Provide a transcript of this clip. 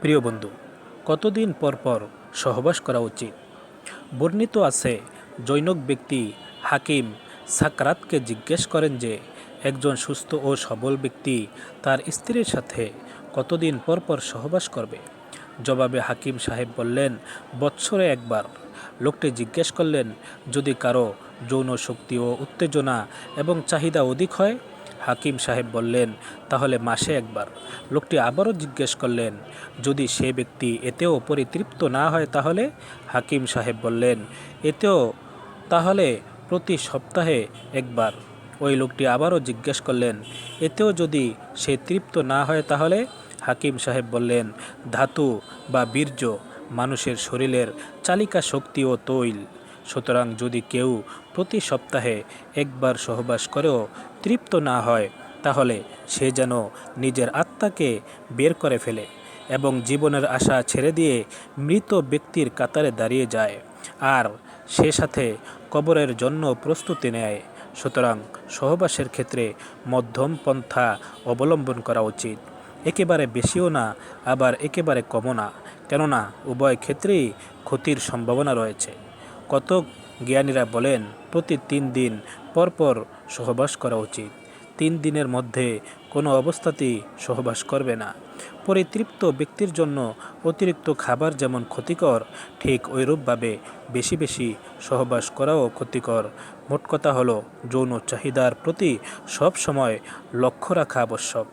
প্রিয় বন্ধু, কতদিন পর পর সহবাস করা উচিত? বর্ণিত আছে, জৈনক ব্যক্তি হাকিম সাকরাতকে জিজ্ঞেস করেন যে, একজন সুস্থ ও সবল ব্যক্তি তার স্ত্রীর সাথে কতদিন পর পর সহবাস করবে? জবাবে হাকিম সাহেব বললেন, বৎসরে একবার। লোকটি জিজ্ঞেস করলেন, যদি কারও যৌন শক্তি ও উত্তেজনা এবং চাহিদা অধিক হয় হাকিম সাহেব বললেন, তাহলে মাসে একবার। লোকটি আবারও জিজ্ঞেস করলেন, যদি সে ব্যক্তি এতেও পরিতৃপ্ত না হয় তাহলে? হাকিম সাহেব বললেন, এতেও, তাহলে প্রতি সপ্তাহে একবার। ওই লোকটি আবারও জিজ্ঞেস করলেন, এতেও যদি সে তৃপ্ত না হয় তাহলে? হাকিম সাহেব বললেন, ধাতু বা বীর্য মানুষের শরীরের চালিকা শক্তি ও তৈল। সুতরাং যদি কেউ প্রতি সপ্তাহে একবার সহবাস করেও তৃপ্ত না হয়, তাহলে সে যেন নিজের আত্মাকে বের করে ফেলে এবং জীবনের আশা ছেড়ে দিয়ে মৃত ব্যক্তির কাতারে দাঁড়িয়ে যায় আর সে সাথে কবরের জন্য প্রস্তুতি নেয়। সুতরাং সহবাসের ক্ষেত্রে মধ্যম পন্থা অবলম্বন করা উচিত। একেবারে বেশিও না, আবার একেবারে কমও না, কেননা উভয় ক্ষেত্রেই ক্ষতির সম্ভাবনা রয়েছে। কত জ্ঞানীরা বলেন, প্রতি তিন দিন পরপর সহবাস করা উচিত। তিন দিনের মধ্যে কোনো অবস্থাতেই সহবাস করবে না। পরিতৃপ্ত ব্যক্তির জন্য অতিরিক্ত খাবার যেমন ক্ষতিকর, ঠিক ওইরূপভাবে বেশি বেশি সহবাস করাও ক্ষতিকর। মোট কথা হলো, যৌন চাহিদার প্রতি সব সময় লক্ষ্য রাখা আবশ্যক।